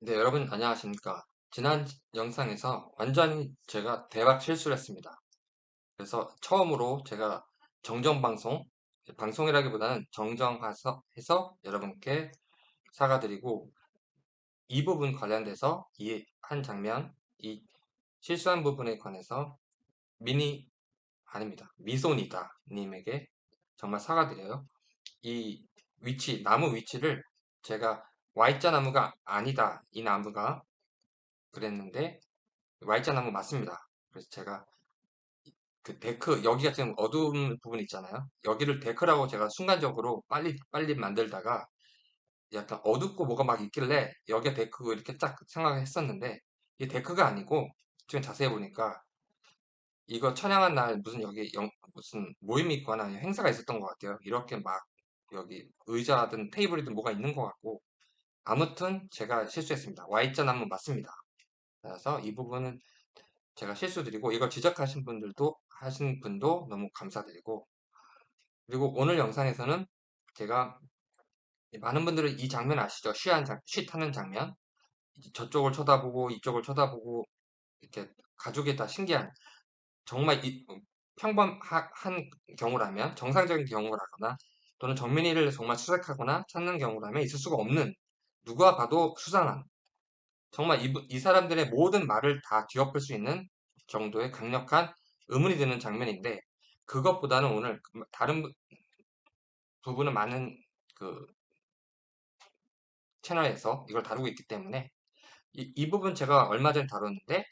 네, 여러분 안녕하십니까. 지난 영상에서 완전히 제가 대박 실수를 했습니다. 그래서 처음으로 제가 정정방송, 방송이라기보다는 정정해서 해서 여러분께 사과드리고 이 부분 관련돼서 이 한 장면, 이 실수한 부분에 관해서 미니, 아닙니다. 미소니다 님에게 정말 사과드려요. 이 위치, 나무 위치를 제가 Y자 나무가 아니다. 이 나무가 그랬는데 Y자 나무 맞습니다. 그래서 제가 그 데크 여기가 지금 어두운 부분 있잖아요. 여기를 데크라고 제가 순간적으로 빨리 빨리 만들다가 약간 어둡고 뭐가 막 있길래 여기가 데크 이렇게 딱 생각했었는데 이 데크가 아니고 지금 자세히 보니까 이거 촬영한 날 무슨 여기 영- 무슨 모임이 있거나 행사가 있었던 것 같아요. 이렇게 막 여기 의자든 테이블이든 뭐가 있는 것 같고 아무튼 제가 실수했습니다. Y자 나무 맞습니다. 그래서 이 부분은 제가 실수드리고 이걸 지적하신 분들도 하신 분도 너무 감사드리고 그리고 오늘 영상에서는 제가 많은 분들은 이 장면 아시죠? 쉬한 장, 쉬타는 장면 저쪽을 쳐다보고 이쪽을 쳐다보고 이렇게 가족이 다 신기한 정말 이, 평범한 경우라면 정상적인 경우라거나 또는 정민이를 정말 수색하거나 찾는 경우라면 있을 수가 없는 누가 봐도 수상한 정말 이, 이 사람들의 모든 말을 다 뒤엎을 수 있는 정도의 강력한 의문이 드는 장면인데 그것보다는 오늘 그 다른 부- 부분은 많은 그 채널에서 이걸 다루고 있기 때문에 이, 이 부분 제가 얼마 전에 다뤘는데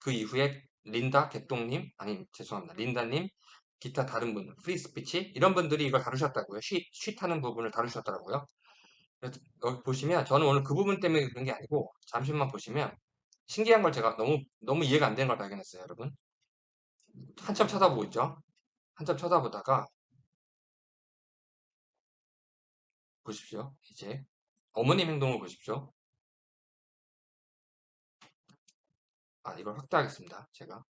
그 이후에 린다 개똥님 아니 죄송합니다. 린다님 기타 다른 분 프리스피치 이런 분들이 이걸 다루셨다고요. 쉬, 쉬타는 부분을 다루셨더라고요 여기 보시면 저는 오늘 그 부분 때문에 그런 게 아니고 잠시만 보시면 신기한 걸 제가 너무 너무 이해가 안 되는 걸 발견했어요 여러분. 한참 쳐다보고 있죠? 한참 쳐다보다가 보십시오 이제. 어머님 행동을 보십시오. 아 이걸 확대하겠습니다 제가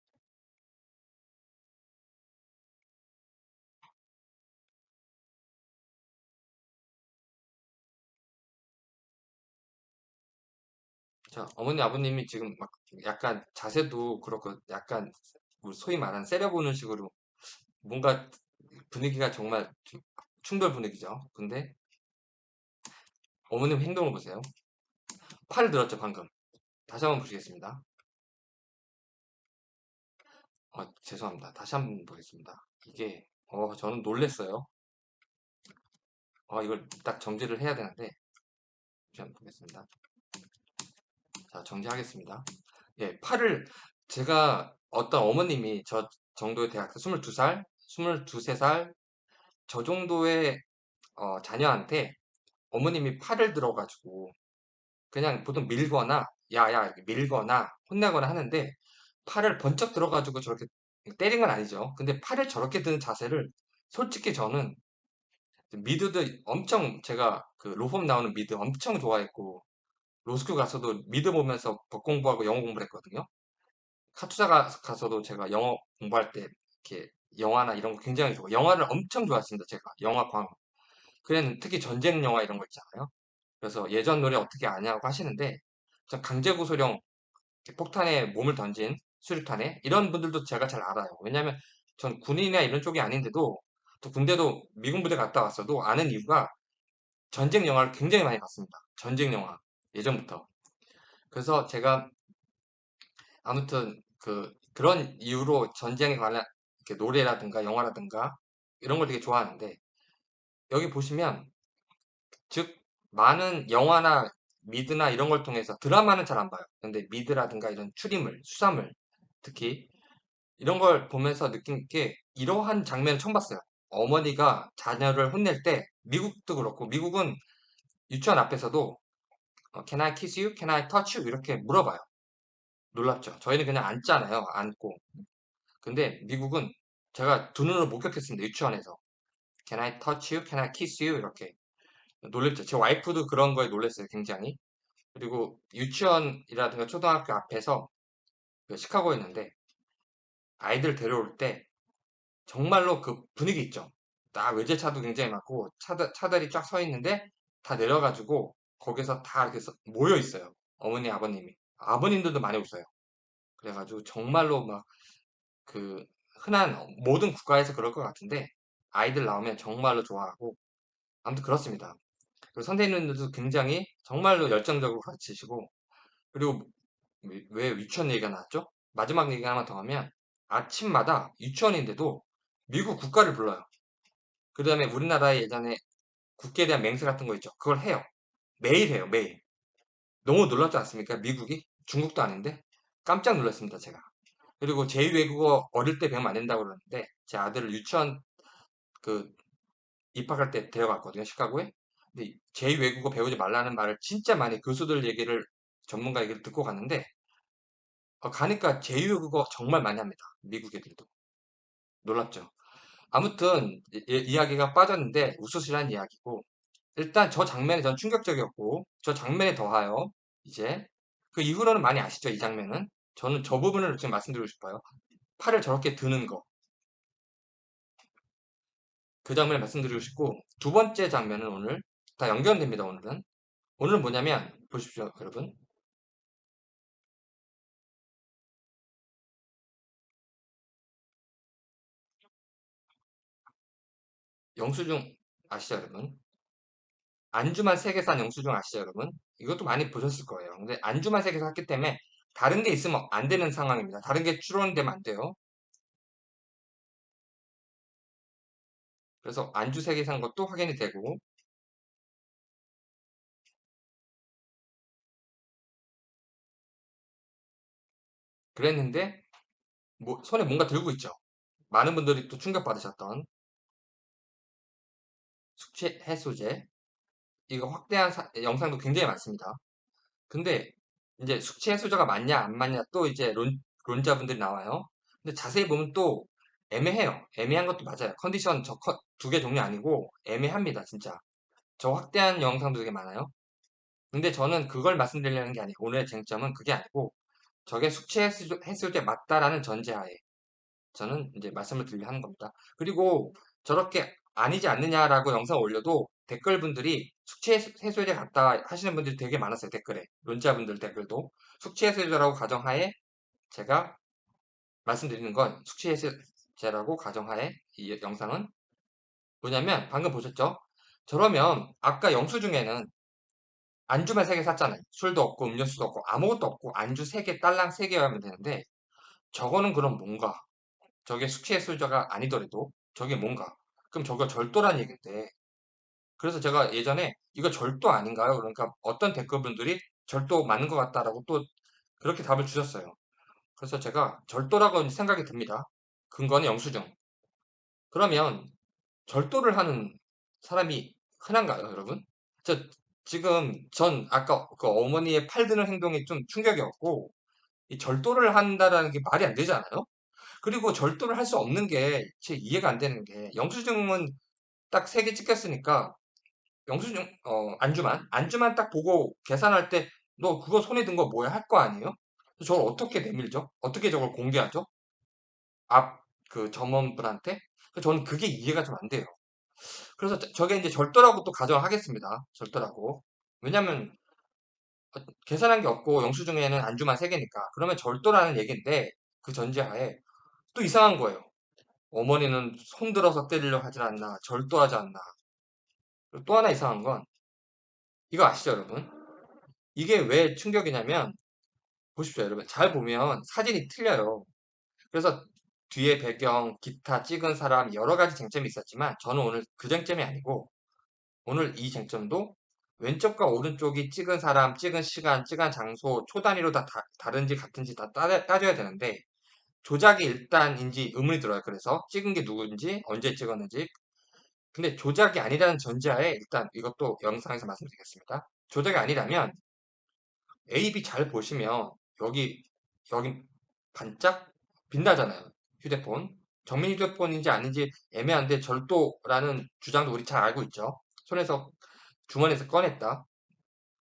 자 어머니 아버님이 지금 막 약간 자세도 그렇고 약간 우리 소위 말하는 세려보는 식으로 뭔가 분위기가 정말 좀 충돌 분위기죠. 근데 어머님 행동을 보세요. 팔을 들었죠 방금. 다시 한번 보시겠습니다. 어, 죄송합니다. 다시 한번 보겠습니다. 이게 어 저는 놀랬어요. 어 이걸 딱 정지를 해야 되는데 다시 한번 보겠습니다 자 정지하겠습니다 예 팔을 제가 어떤 어머님이 저 정도의 대학생 22살 22살 저 정도의 어, 자녀한테 어머님이 팔을 들어가지고 그냥 보통 밀거나 야야 밀거나 혼내거나 하는데 팔을 번쩍 들어가지고 저렇게 때린 건 아니죠. 근데 팔을 저렇게 드는 자세를 솔직히 저는 미드도 엄청 제가 그 로펌 나오는 미드 엄청 좋아했고 로스쿨 가서도 미드 보면서 법 공부하고 영어 공부를 했거든요. 카투사 가, 가서도 제가 영어 공부할 때 이렇게 영화나 이런 거 굉장히 좋아. 영화를 엄청 좋아했습니다. 제가 영화 광. 그래는 특히 전쟁 영화 이런 거 있잖아요. 그래서 예전 노래 어떻게 아냐고 하시는데 전 강제구소령 폭탄에 몸을 던진 수류탄에 이런 분들도 제가 잘 알아요. 왜냐하면 전 군인이나 이런 쪽이 아닌데도 또 군대도 미군 부대 갔다 왔어도 아는 이유가 전쟁 영화를 굉장히 많이 봤습니다. 전쟁 영화 예전부터. 그래서 제가 아무튼 그 그런 이유로 전쟁에 관한 이렇게 노래라든가 영화라든가 이런 걸 되게 좋아하는데 여기 보시면 즉 많은 영화나 미드나 이런 걸 통해서 드라마는 잘 안 봐요. 근데 미드라든가 이런 추리물, 수사물 특히 이런 걸 보면서 느낀 게 이러한 장면을 처음 봤어요. 어머니가 자녀를 혼낼 때 미국도 그렇고 미국은 유치원 앞에서도 어, Can I kiss you? Can I touch you? 이렇게 물어봐요. 놀랍죠. 저희는 그냥 앉잖아요. 앉고. 근데 미국은 제가 두 눈으로 목격했습니다. 유치원에서. Can I touch you? Can I kiss you? 이렇게. 놀랬죠. 제 와이프도 그런 거에 놀랬어요. 굉장히. 그리고 유치원이라든가 초등학교 앞에서 그 시카고에 있는데 아이들 데려올 때 정말로 그 분위기 있죠. 딱 외제차도 굉장히 많고 차들, 차들이 쫙 서 있는데 다 내려가지고 거기서 다 이렇게 서- 모여 있어요. 어머니, 아버님이. 아버님들도 많이 웃어요. 그래가지고 정말로 막 그 흔한 모든 국가에서 그럴 것 같은데 아이들 나오면 정말로 좋아하고 아무튼 그렇습니다. 그리고 선생님들도 굉장히 정말로 열정적으로 가르치시고 그리고 왜- 왜 유치원 얘기가 나왔죠? 마지막 얘기 하나만 더 하면 아침마다 유치원인데도 미국 국가를 불러요. 그 다음에 우리나라에 예전에 국기에 대한 맹세 같은 거 있죠. 그걸 해요. 매일 해요, 매일. 너무 놀랍지 않습니까? 미국이? 중국도 아닌데? 깜짝 놀랐습니다, 제가. 그리고 제2외국어 어릴 때 배우면 안 된다고 그러는데, 제 아들을 유치원 그 입학할 때 데려갔거든요, 시카고에. 근데 제2외국어 배우지 말라는 말을 진짜 많이 교수들 얘기를, 전문가 얘기를 듣고 갔는데, 어, 가니까 제2외국어 정말 많이 합니다. 미국 애들도. 놀랍죠? 아무튼, 이, 이- 이야기가 빠졌는데, 웃으시란 이야기고, 일단 저 장면이 전 충격적이었고 저 장면에 더하여 이제 그 이후로는 많이 아시죠 이 장면은? 저는 저 부분을 지금 말씀드리고 싶어요. 팔을 저렇게 드는 거. 그 장면을 말씀드리고 싶고 두 번째 장면은 오늘 다 연결됩니다 오늘은. 오늘은 뭐냐면 보십시오 여러분. 영수증 아시죠 여러분 안주만 세계산 영수증 아시죠 여러분? 이것도 많이 보셨을 거예요. 근데 안주만 세계산 샀기 때문에 다른 게 있으면 안 되는 상황입니다. 다른 게 추론되면 안 돼요. 그래서 안주 세계산 것도 확인이 되고. 그랬는데 뭐 손에 뭔가 들고 있죠. 많은 분들이 또 충격받으셨던 숙취 해소제 이거 확대한 사- 영상도 굉장히 많습니다. 근데 이제 숙취 해소제가 맞냐 안 맞냐 또 이제 론, 론자분들이 나와요. 근데 자세히 보면 또 애매해요. 애매한 것도 맞아요. 컨디션 저 두 개 종류 아니고 애매합니다. 진짜. 저 확대한 영상도 되게 많아요. 근데 저는 그걸 말씀드리려는 게 아니고 오늘의 쟁점은 그게 아니고 저게 숙취 해소- 해소제 맞다라는 전제하에 저는 이제 말씀을 드리려 하는 겁니다. 그리고 저렇게 아니지 않느냐라고 영상 올려도 댓글 분들이 숙취 해소제 같다 하시는 분들이 되게 많았어요. 댓글에. 논자분들 댓글도. 숙취 해소제라고 가정하에 제가 말씀드리는 건 숙취 해소제라고 가정하에 이 영상은 뭐냐면 방금 보셨죠? 저러면 아까 영수증에는 안주만 3개 샀잖아요. 술도 없고 음료수도 없고 아무것도 없고 안주 3개, 딸랑 3개여야만 되는데 저거는 그럼 뭔가 저게 숙취해소제가 아니더라도 저게 뭔가 그럼 저거 절도란 얘기인데 그래서 제가 예전에 이거 절도 아닌가요? 그러니까 어떤 댓글분들이 절도 맞는 것 같다라고 또 그렇게 답을 주셨어요. 그래서 제가 절도라고 생각이 듭니다. 근거는 영수증. 그러면 절도를 하는 사람이 흔한가요, 여러분? 저 지금 전 아까 그 어머니의 팔 드는 행동이 좀 충격이었고 이 절도를 한다라는 게 말이 안 되잖아요. 그리고 절도를 할 수 없는 게 제 이해가 안 되는 게 영수증은 딱 세 개 찍혔으니까 영수증 어 안주만 안주만 딱 보고 계산할 때 너 그거 손에 든 거 뭐야 할 거 아니에요? 저걸 어떻게 내밀죠? 어떻게 저걸 공개하죠? 앞 그 점원분한테? 저는 그게 이해가 좀 안 돼요. 그래서 저- 저게 이제 절도라고 또 가정하겠습니다. 절도라고. 왜냐면 어, 계산한 게 없고 영수증에는 안주만 세 개니까. 그러면 절도라는 얘기인데 그 전제하에 또 이상한 거예요. 어머니는 손들어서 때리려 하질 않나, 절도하지 않나. 또 하나 이상한 건, 이거 아시죠, 여러분? 이게 왜 충격이냐면, 보십시오, 여러분. 잘 보면 사진이 틀려요. 그래서 뒤에 배경, 기타 찍은 사람, 여러 가지 쟁점이 있었지만, 저는 오늘 그 쟁점이 아니고, 오늘 이 쟁점도 왼쪽과 오른쪽이 찍은 사람, 찍은 시간, 찍은 장소, 초 단위로 다, 다 른지 같은지 다 따, 따져야 되는데, 조작이 일단인지 의문이 들어요. 그래서 찍은 게 누구인지, 언제 찍었는지, 근데 조작이 아니라는 전제하에 일단 이것도 영상에서 말씀드리겠습니다. 조작이 아니라면 A, B 잘 보시면 여기 여기 반짝 빛나잖아요. 휴대폰. 정민 휴대폰인지 아닌지 애매한데 절도라는 주장도 우리 잘 알고 있죠. 손에서 주머니에서 꺼냈다.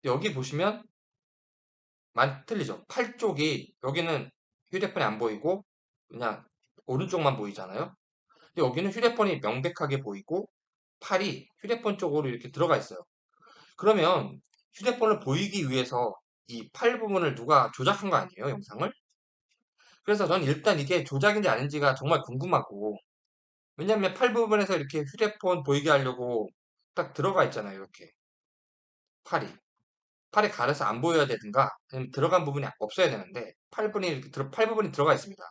여기 보시면 많이 틀리죠. 팔 쪽이 여기는 휴대폰이 안 보이고 그냥 오른쪽만 보이잖아요. 근데 여기는 휴대폰이 명백하게 보이고 팔이 휴대폰 쪽으로 이렇게 들어가 있어요. 그러면 휴대폰을 보이기 위해서 이 팔 부분을 누가 조작한 거 아니에요, 영상을? 그래서 저는 일단 이게 조작인지 아닌지가 정말 궁금하고, 왜냐면 팔 부분에서 이렇게 휴대폰 보이게 하려고 딱 들어가 있잖아요, 이렇게. 팔이. 팔이 가려서 안 보여야 되든가, 아니면 들어간 부분이 없어야 되는데, 팔 부분이, 이렇게 들어, 팔 부분이 들어가 있습니다.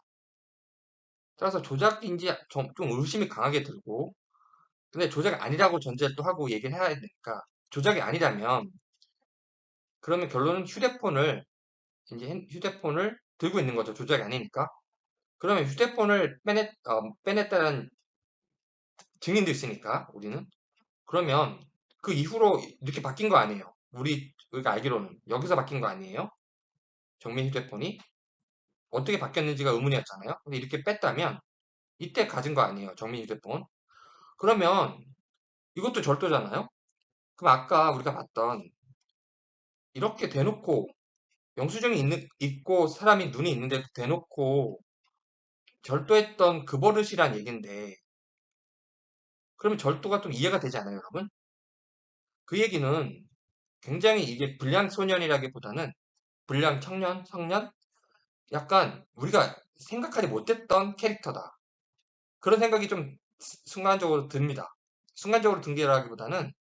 따라서 조작인지 좀, 좀 의심이 강하게 들고, 근데 조작이 아니라고 전제를 또 하고 얘기를 해야 되니까, 조작이 아니라면, 그러면 결론은 휴대폰을, 이제 핸- 휴대폰을 들고 있는 거죠. 조작이 아니니까. 그러면 휴대폰을 빼냈, 어, 빼냈다는 증인도 있으니까, 우리는. 그러면 그 이후로 이렇게 바뀐 거 아니에요. 우리, 우리가 알기로는. 여기서 바뀐 거 아니에요. 정민 휴대폰이. 어떻게 바뀌었는지가 의문이었잖아요. 근데 이렇게 뺐다면, 이때 가진 거 아니에요. 정민 휴대폰. 그러면 이것도 절도잖아요. 그럼 아까 우리가 봤던 이렇게 대놓고 영수증이 있는, 있고 사람이 눈이 있는데 대놓고 절도했던 그 버릇이란 얘긴데 그러면 절도가 좀 이해가 되지 않아요, 여러분? 그 얘기는 굉장히 이게 불량 소년이라기보다는 불량 청년, 성년? 약간 우리가 생각하지 못했던 캐릭터다. 그런 생각이 좀 스- 순간적으로 듭니다. 순간적으로 든 게라기보다는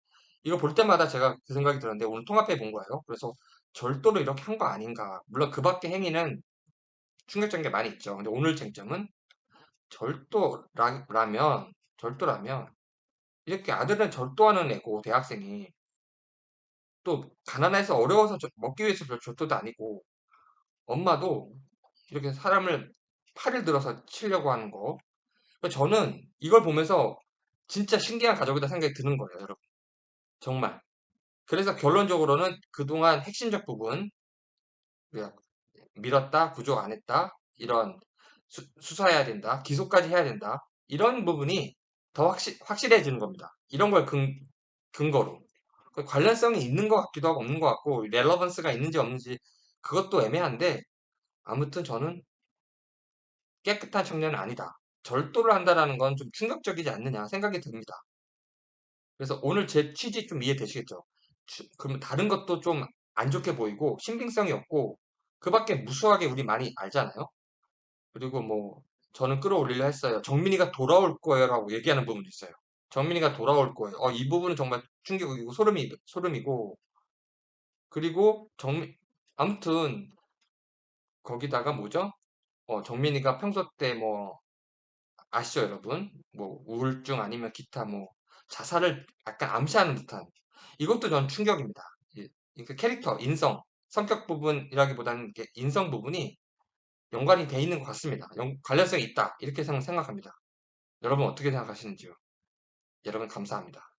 이거 볼 때마다 제가 그 생각이 들었는데 오늘 통합해 본 거예요. 그래서 절도를 이렇게 한 거 아닌가. 물론 그 밖의 행위는 충격적인 게 많이 있죠. 근데 오늘 쟁점은 절도라면, 절도라면 이렇게 아들은 절도하는 애고 대학생이 또 가난해서 어려워서 저- 먹기 위해서 별 절도도 아니고 엄마도 이렇게 사람을 팔을 들어서 치려고 하는 거. 저는 이걸 보면서 진짜 신기한 가족이다 생각이 드는 거예요, 여러분. 정말. 그래서 결론적으로는 그동안 핵심적 부분, 밀었다, 구족 안 했다, 이런 수, 수사해야 된다, 기소까지 해야 된다, 이런 부분이 더 확실, 확실해지는 겁니다. 이런 걸 근, 근거로. 그 관련성이 있는 것 같기도 하고 없는 것 같고, 렐러번스가 있는지 없는지 그것도 애매한데, 아무튼 저는 깨끗한 청년은 아니다. 절도를 한다라는 건 좀 충격적이지 않느냐 생각이 듭니다. 그래서 오늘 제 취지 좀 이해되시겠죠? 추- 그러면 다른 것도 좀 안 좋게 보이고 신빙성이 없고 그 밖에 무수하게 우리 많이 알잖아요. 그리고 뭐 저는 끌어올리려 했어요. 정민이가 돌아올 거예요라고 얘기하는 부분도 있어요. 정민이가 돌아올 거예요. 어, 이 부분은 정말 충격이고 소름이 소름이고 그리고 정민 아무튼 거기다가 뭐죠? 어, 정민이가 평소 때 뭐 아시죠, 여러분? 뭐 우울증 아니면 기타 뭐 자살을 약간 암시하는 듯한 이것도 전 충격입니다. 이- 그 캐릭터, 인성, 성격 부분이라기보다는 인성 부분이 연관이 돼 있는 것 같습니다. 연- 관련성이 있다. 이렇게 생- 생각합니다. 여러분 어떻게 생각하시는지요? 여러분 감사합니다.